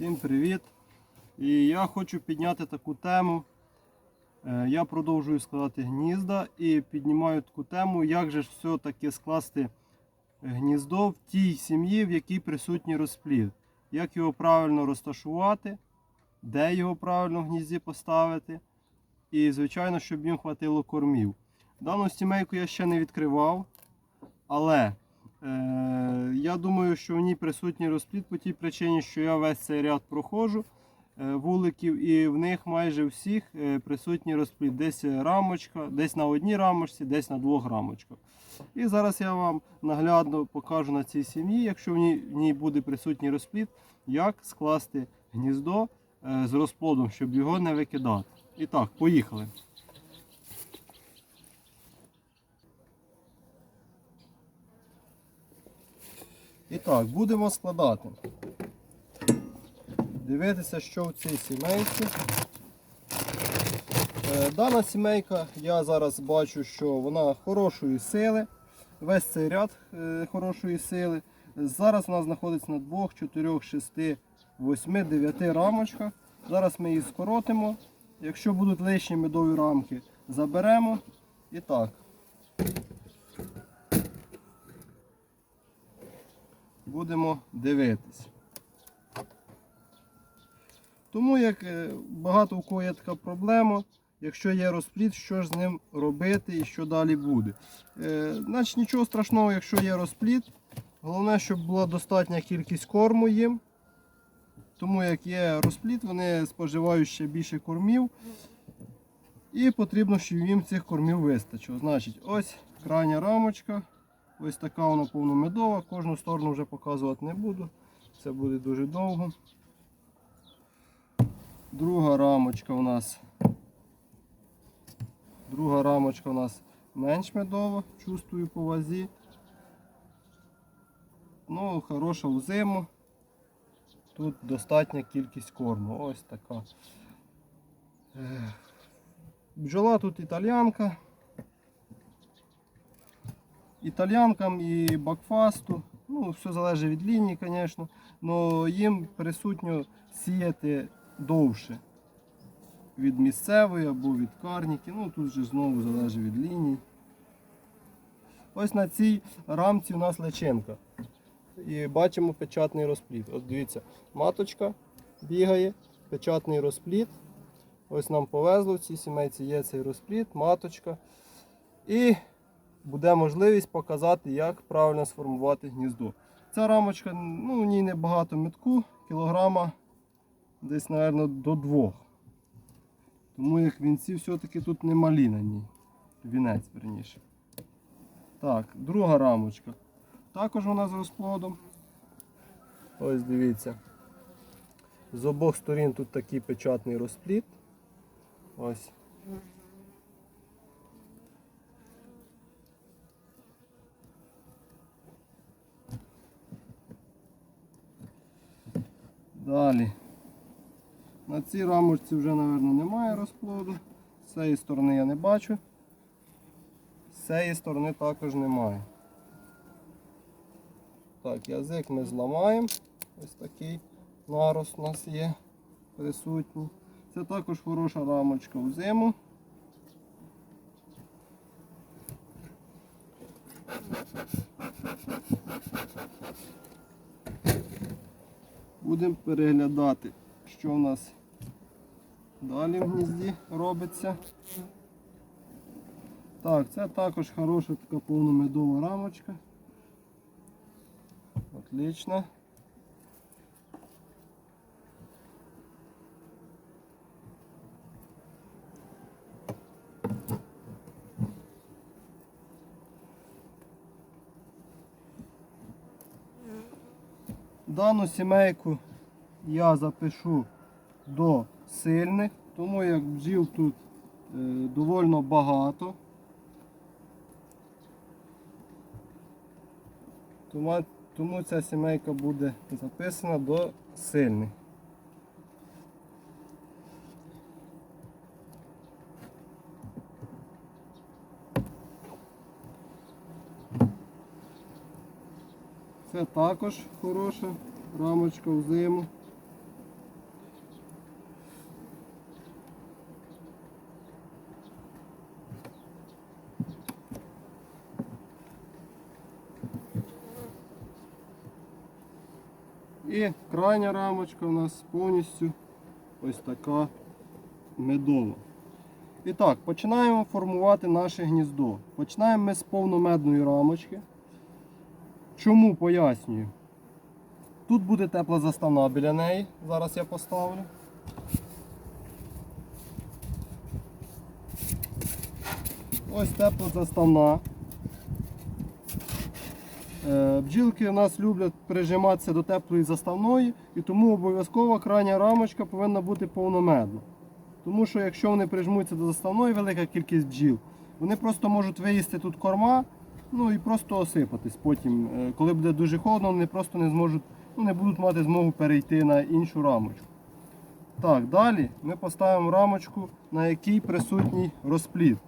Всім привіт! І я хочу підняти таку тему. Е, Я продовжую складати гнізда і піднімаю таку тему, як же ж все-таки скласти гніздо в тій сім'ї, в якій присутній розплід. Як його правильно розташувати, де його правильно в гнізді поставити. І, звичайно, щоб їм хватило кормів. Дану сімейку я ще не відкривав, але я думаю, що в ній присутній розплід по тій причині, що я весь цей ряд проходжу е, вуликів, і в них майже всіх е, присутній розплід. Десь рамочка, десь на одній рамочці, десь на двох рамочках. І зараз я вам наглядно покажу на цій сім'ї, якщо в ній, в ній буде присутній розплід, як скласти гніздо е, з розплодом, щоб його не викидати. І так, поїхали. І так, будемо складати. Дивитися, що в цій сімейці. Е, Дана сімейка, я зараз бачу, що вона хорошої сили. Весь цей ряд е, хорошої сили. Зараз вона знаходиться на 2, 4, 6, 8, 9 рамочках. Зараз ми її скоротимо. Якщо будуть лишні медові рамки, заберемо. І так. Будемо дивитись. Тому як е, багато у кого є така проблема, якщо є розплід, що ж з ним робити і що далі буде. Е, Значить нічого страшного, якщо є розплід. Головне, щоб була достатня кількість корму їм. Тому як є розплід, вони споживають ще більше кормів. І потрібно, щоб їм цих кормів вистачило. Значить, ось крайня рамочка. Ось така вона повномедова, кожну сторону вже показувати не буду. Це буде дуже довго. Друга рамочка у нас. Друга рамочка у нас менш медова, чувствую по вазі. Ну, хороша в зиму. Тут достатня кількість корму. Ось така. Бджола тут італіанка італіянкам і бакфасту. Ну, все залежить від лінії, звісно. але їм присутньо сіяти довше. Від місцевої або від карніки. Ну тут же знову залежить від лінії. Ось на цій рамці у нас личинка. І бачимо печатний розплід. От дивіться, маточка бігає, печатний розплід. Ось нам повезло в цій сімейці є цей розплід, маточка. І буде можливість показати, як правильно сформувати гніздо. Ця рамочка, ну, в ній небагато метку, кілограма десь, мабуть, до двох. Тому як вінці все-таки тут немалі на ній. Вінець, верніше. Так, друга рамочка. Також вона з розплодом. Ось дивіться. З обох сторін тут такий печатний розплід. Ось. Далі. На цій рамочці вже, мабуть, немає розплоду. З цієї сторони я не бачу. З цієї сторони також немає. Так, язик ми зламаємо. Ось такий нарост у нас є присутній. Це також хороша рамочка в зиму. Будемо переглядати, що в нас далі в гнізді робиться. Так, це також хороша така повномедова рамочка. Отлично. Дану сімейку я запишу до сильних, тому як бджіл тут е, довольно багато. Тому, тому ця сімейка буде записана до сильних. Це також хороша рамочка в зиму. І крайня рамочка у нас повністю ось така медова. І так, починаємо формувати наше гніздо. Починаємо ми з повномедної рамочки. Чому пояснюю? Тут буде тепла заставна біля неї. Зараз я поставлю. Ось тепла заставна. Е, Бджілки у нас люблять прижиматися до теплої заставної, і тому обов'язково крайня рамочка повинна бути повномедна. Тому що якщо вони прижмуться до заставної велика кількість бджіл, вони просто можуть виїсти тут корма, ну і просто осипатись. Потім, е, коли буде дуже холодно, вони просто не зможуть, ну не будуть мати змогу перейти на іншу рамочку. Так, далі ми поставимо рамочку, на якій присутній розплід.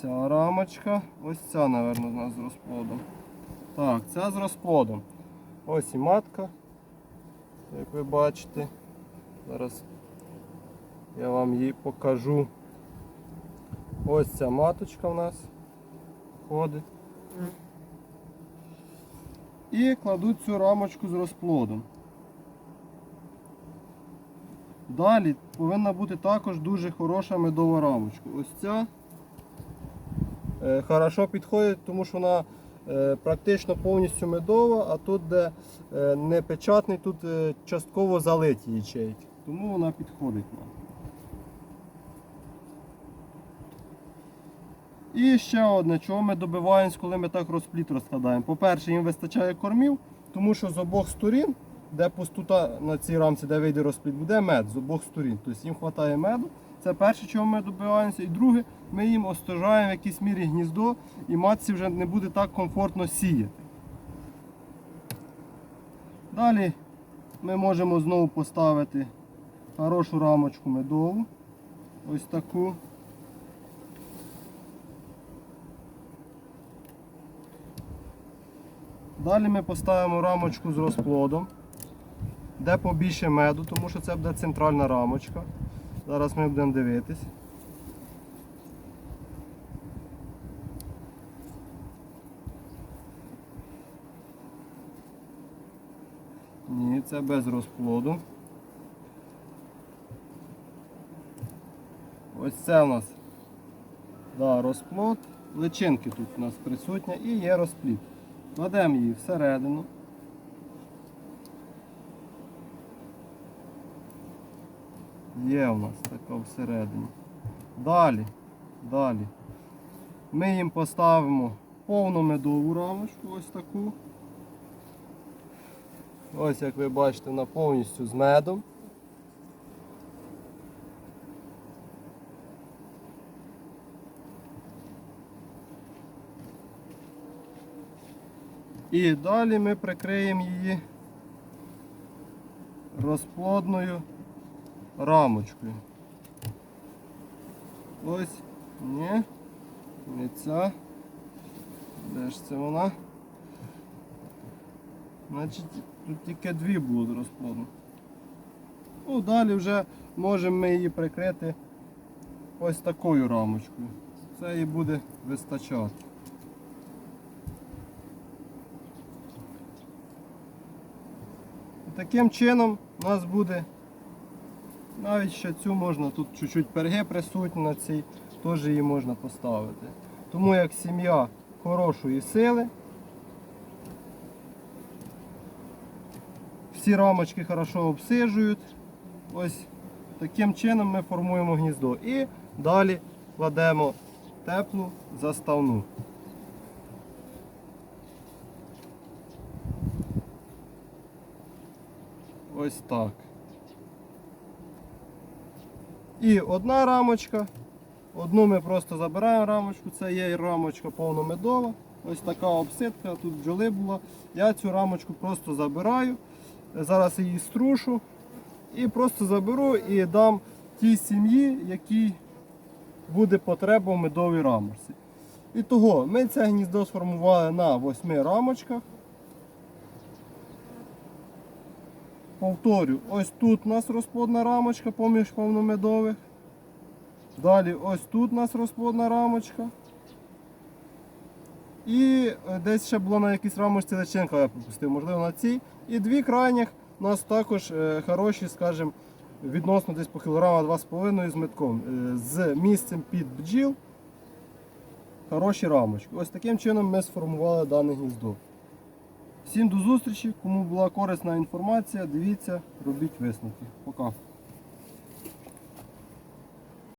Ця рамочка, ось ця, мабуть, у нас з розплодом. Так, ця з розплодом. Ось і матка, як ви бачите. Зараз я вам її покажу. Ось ця маточка у нас ходить. І кладу цю рамочку з розплодом. Далі повинна бути також дуже хороша медова рамочка. Ось ця хорошо підходить, тому що вона е, практично повністю медова, а тут, де е, не печатний, тут е, частково залиті ячейки. Тому вона підходить нам. І ще одне, чого ми добиваємось, коли ми так розпліт розкладаємо. По-перше, їм вистачає кормів, тому що з обох сторін, де пустота на цій рамці, де вийде розпліт, буде мед з обох сторін. Тобто їм вистачає меду. Це перше, чого ми добиваємося. І друге, ми їм остражаємо в якійсь мірі гніздо, і матці вже не буде так комфортно сіяти. Далі ми можемо знову поставити хорошу рамочку медову. Ось таку. Далі ми поставимо рамочку з розплодом, де побільше меду, тому що це буде центральна рамочка. Зараз ми будемо дивитись. Ні, це без розплоду. Ось це у нас да, розплод. Личинки тут у нас присутні і є розплід. Кладемо її всередину. Є у нас така всередині. Далі, далі. Ми їм поставимо повну медову рамочку, ось таку. Ось як ви бачите, вона повністю з медом. І далі ми прикриємо її розплодною рамочкою. Ось, не ця. Де ж це вона? Значить, тут тільки дві будуть розплодні. Ну, далі вже можемо ми її прикрити ось такою рамочкою. Це їй буде вистачати. Таким чином у нас буде навіть ще цю можна, тут чуть-чуть перги присутні на цій, теж її можна поставити. Тому як сім'я хорошої сили, всі рамочки хорошо обсижують. Ось таким чином ми формуємо гніздо. І далі кладемо теплу заставну. Ось так. І одна рамочка. Одну ми просто забираємо рамочку, це є рамочка повномедова. Ось така обсидка, тут бджоли була. Я цю рамочку просто забираю. Зараз її струшу і просто заберу і дам тій сім'ї, якій буде потреба в медовій рамочці. І того ми це гніздо сформували на восьми рамочках. Повторю, ось тут у нас розплодна рамочка поміж повномедових. Далі ось тут у нас розплодна рамочка. І е, десь ще було на якійсь рамочці личинка, я пропустив, можливо, на цій. І дві крайніх у нас також е, хороші, скажімо, відносно десь по кілограма 2,5 з метком. Е, з місцем під бджіл. Хороші рамочки. Ось таким чином ми сформували дане гніздо. Всім до зустрічі. Кому була корисна інформація, дивіться, робіть висновки. Пока.